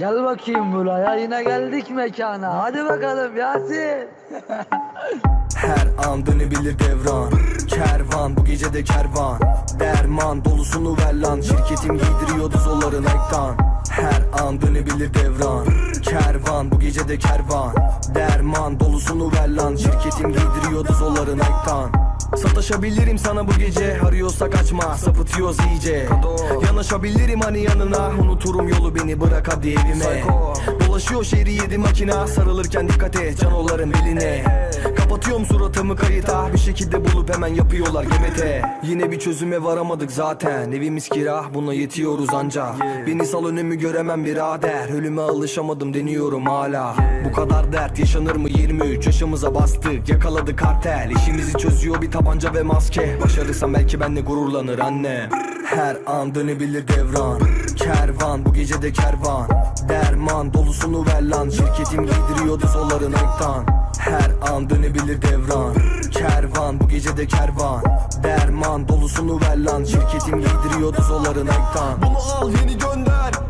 Gel bakayım buraya yine geldik mekana. Hadi bakalım Yasin. Her an dönebilir devran. Kervan bu gece de kervan. Derman dolusunu ver lan. Şirketim giydiriyordu zolların ektan Her an dönebilir devran. Kervan bu gece de kervan. Derman dolusunu ver lan. Şirketim giydiriyordu zolların ektan Sataşabilirim sana bu gece. Arıyorsa kaçma sapıtıyoruz iyice. Yanaşabilirim hani yanına. Unuturum yolu beni bırak hadi evime Dolaşıyor şehri yedi makina Sarılırken dikkat et canoların beline. Kapatıyorum suratımı kayıta. Bir şekilde bulup hemen yapıyorlar gemete. Yine bir çözüme varamadık zaten. Evimiz kira buna yetiyoruz anca Beni sal önümü göremem birader. Ölüme alışamadım deniyorum hala. Bu kadar dert yaşanır mı? 23 yaşımıza bastık. Yakaladı kartel. İşimizi çözüyor bir tabanca ve maske. Başarırsam belki benle gururlanır annem Her an dönebilir devran. Kervan bu gece de kervan. Derman dolusunu ver lan. Şirketim giydiriyordu zolların ektan her an dönebilir devran. Kervan bu gece de kervan. Derman dolusunu ver lan. Şirketim giydiriyordu zolların ektan Bunu al yeni gönder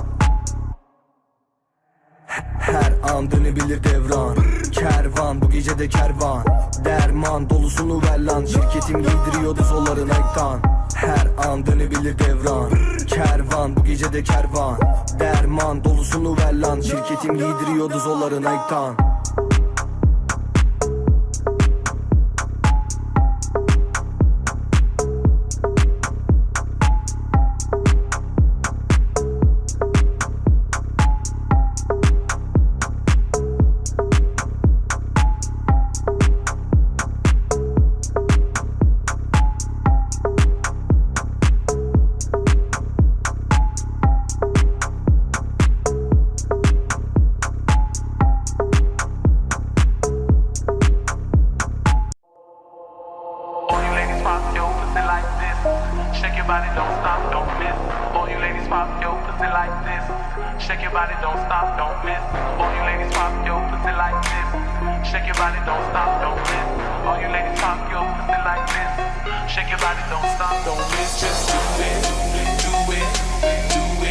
an dönebilir devran. Kervan bu gece de kervan. Derman dolusunu ver lan. Şirketim giydiriyordu zolların ektan Her an dönebilir devran. Kervan bu gece de kervan. Derman dolusunu ver lan. Şirketim giydiriyordu zolların ektan don't stop, don't miss. All you ladies pop your pussy like this. Shake your body, don't stop, don't miss. Just do it, do it, do it,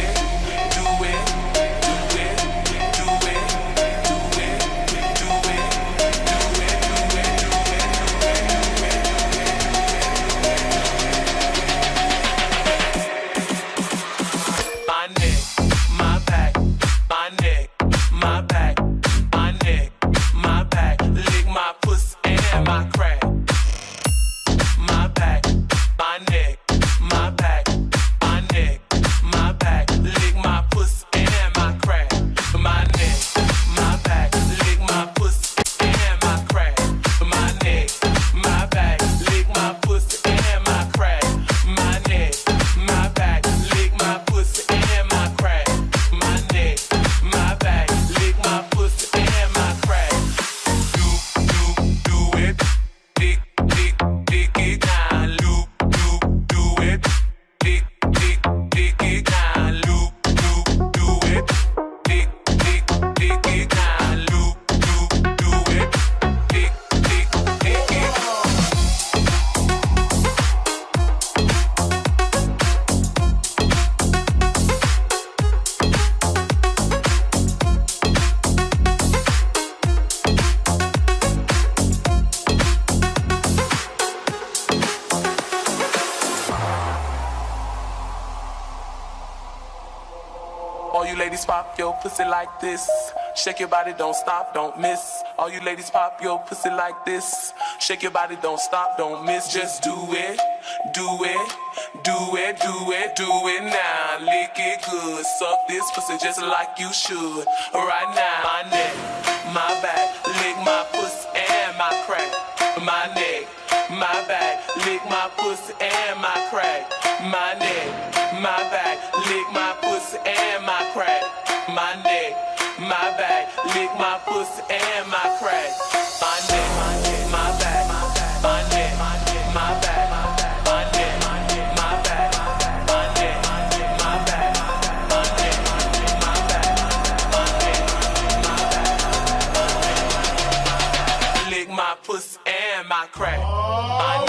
ladies pop your pussy like this. Shake your body, don't stop, don't miss. All you ladies pop your pussy like this. Shake your body, don't stop, don't miss. Just do it, do it, do it, do it, do it now. Lick it good, suck this pussy just like you should. Right now, my neck, my back, lick my pussy and my crack. My neck, my back, lick my pussy and my crack. My neck, my back, lick my pussy and my crack. My neck, my back, lick my pussy and my crack. My neck, my neck, my back, my neck, my back, my neck, my back, my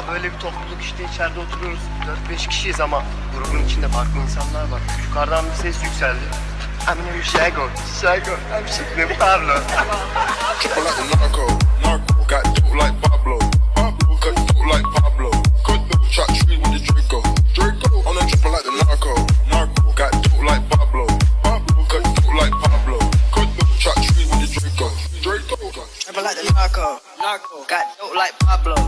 abi böyle bir topluluk işte içeride oturuyoruz. 4-5 kişiyiz ama grubun içinde farklı insanlar var. Yukarıdan bir ses yükseldi. Pablo. Triple like narco, narco. Got dope like Pablo, Pablo. Cut dope like Pablo, cut dope. Shot tree with the Draco, Draco. On the triple like the narco, narco. Got dope like Pablo, Pablo. Cut dope like Pablo, cut dope. Shot tree with the Draco, Draco. Trapping like the narco, narco. Got dope like Pablo, Pablo.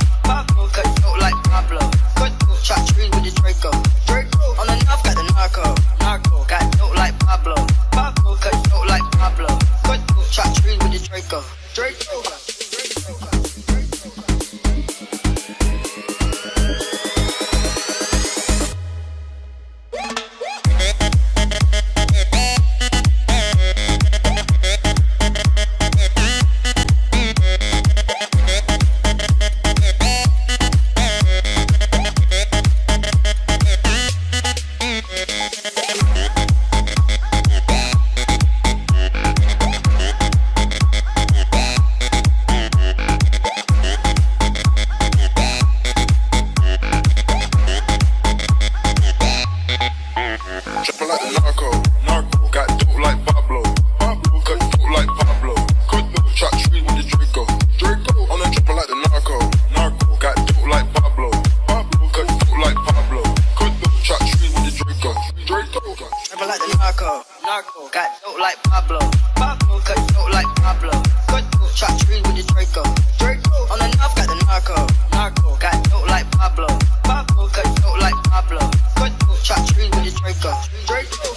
Narco, narco. Got dope like Pablo, Pablo. Cut dope like Pablo, cut dope. Shot trees with the Draco, Draco. On the north got the narco, narco. Got dope like Pablo, Pablo. Cut dope like Pablo, cut dope. Shot trees with the Draco, Draco.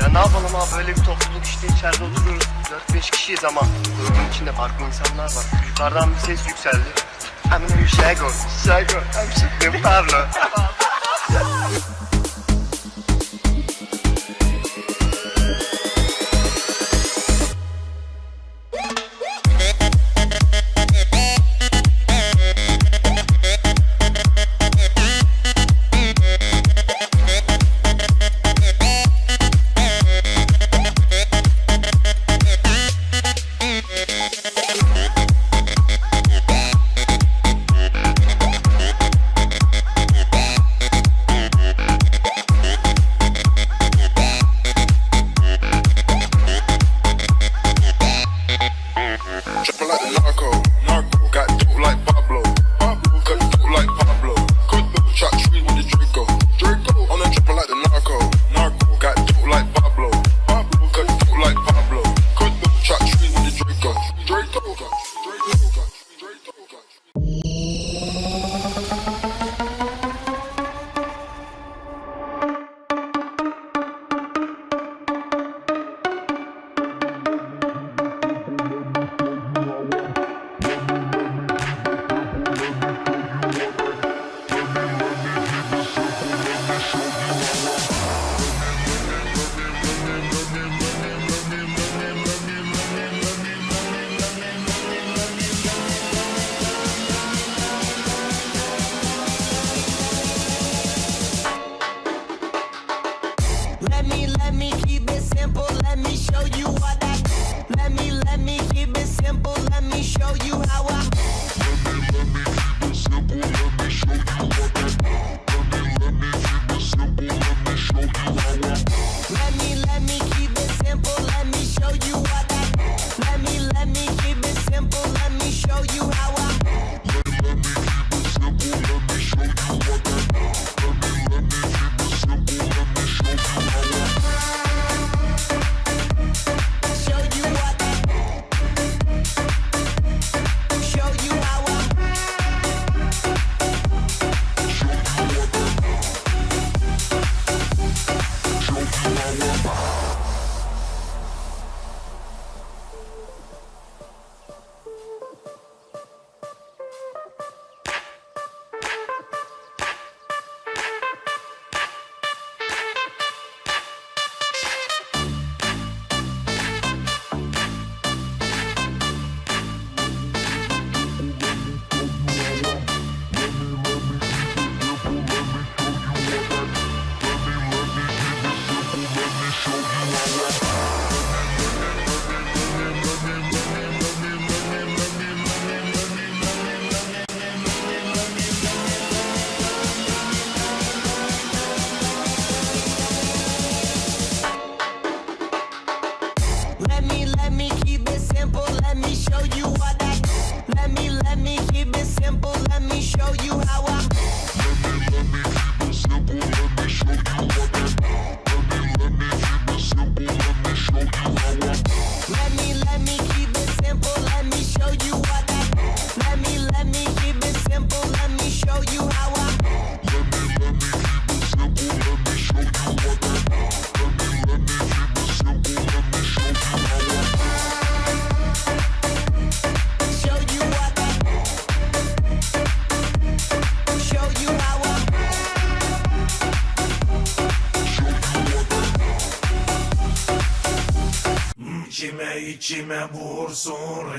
Ya ne yapalım abi böyle bir topluluk işte içeride oturuyoruz. 4-5 kişiyiz ama grubun içinde farklı insanlar var. Yukarıdan bir ses yükseldi. Eminem Şego, Şego, Emşiklim Pablo. Ha ha ha!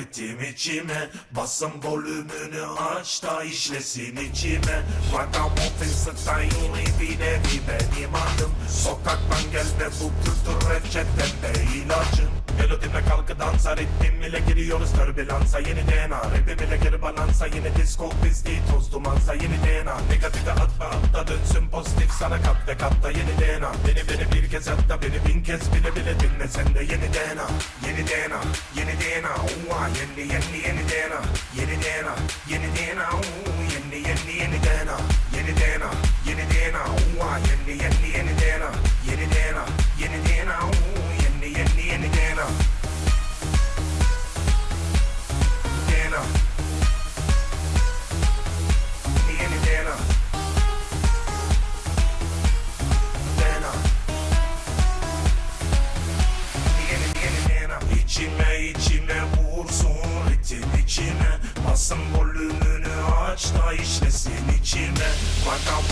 Ritim içime Basın volümünü aç da işlesin içime. Ragamuffin style'ı bir nevi benim adım. Sokaktan gel ve bu kültür reçetemde ilacın Melodime kalkı dansa ritmim ile giriyoruz türbülansa Yeni DNA rapim ile geri balansa Yeni disco pisliği toz dumansa Yeni DNA negatife atma atla dönsün pozitif sana kat ve katta yeni DNA Beni beni bir kez hatta beni bin kez bile bile dinle sen de yeni DNA Yeni DNA yeni DNA Uva yeni yeni yeni DNA Yeni DNA yeni DNA Uuu, Yeni yeni Yeni DNA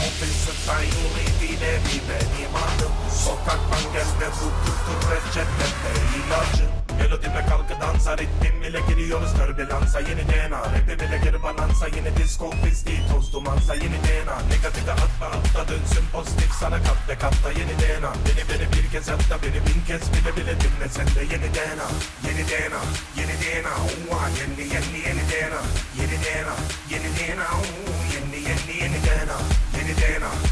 Vagamuffin style'ı bir nevi benim adım ve bu kültür reçetede ilacın Melodime kalkı dansa ritmim ile giriyoruz türbülansa Yeni DNA rapim ile geri balansa Yeni disco pisliği toz dumansa Yeni DNA negatife atma atla dönsün pozitif sana kat ve katta yeni DNA Beni beni bir kez hatta beni bin kez bile bile dinle sen de yeni DNA Yeni DNA yeni DNA Uva yeni yeni yeni DNA Yeni DNA yeni DNA Uuu, Yeni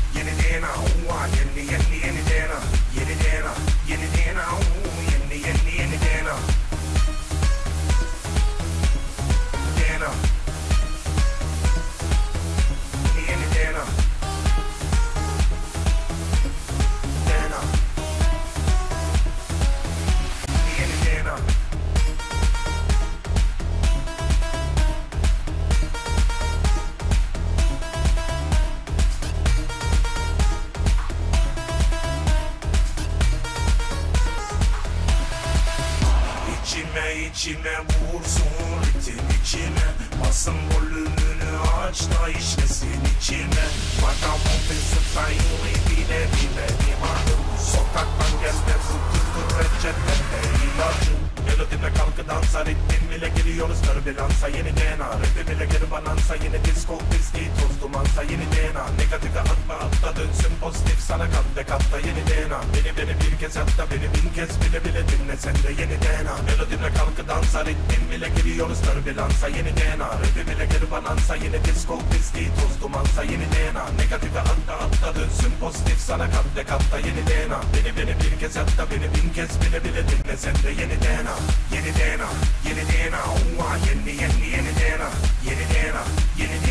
İçime vursun ritim içime Basın volümünü aç da işlesin içime Vagamuffin style'ı bir nevi benim adım Sokaktan gel ve bu kültür reçetede ilacın Melodime kalkı dansa ritmim ile giriyoruz. Türbülansa Yeni DNA rapim ile geri balansa Yeni disco pisliği toz dumansa Yeni DNA negatife atma atla dönsün pozitif sana kat ve katta yeni DNA Beni beni bir kez hatta beni bin kez bile bile dinle. Sen de yeni DNA Melodime kalkı dansa ritmim ile giriyoruz. Türbülansa Yeni DNA rapim ile geri balansa Yeni disco pisliği toz dumansa Yeni DNA negatife atla atla dönsün pozitif. Sana kat ve katta yeni DNA Beni beni bir kez hatta beni bin kez bile bile dinle. Sen de yeni DNA Yeni DNA yeni DNA yeni yeni yeni DNA Yeni DNA yeni DNA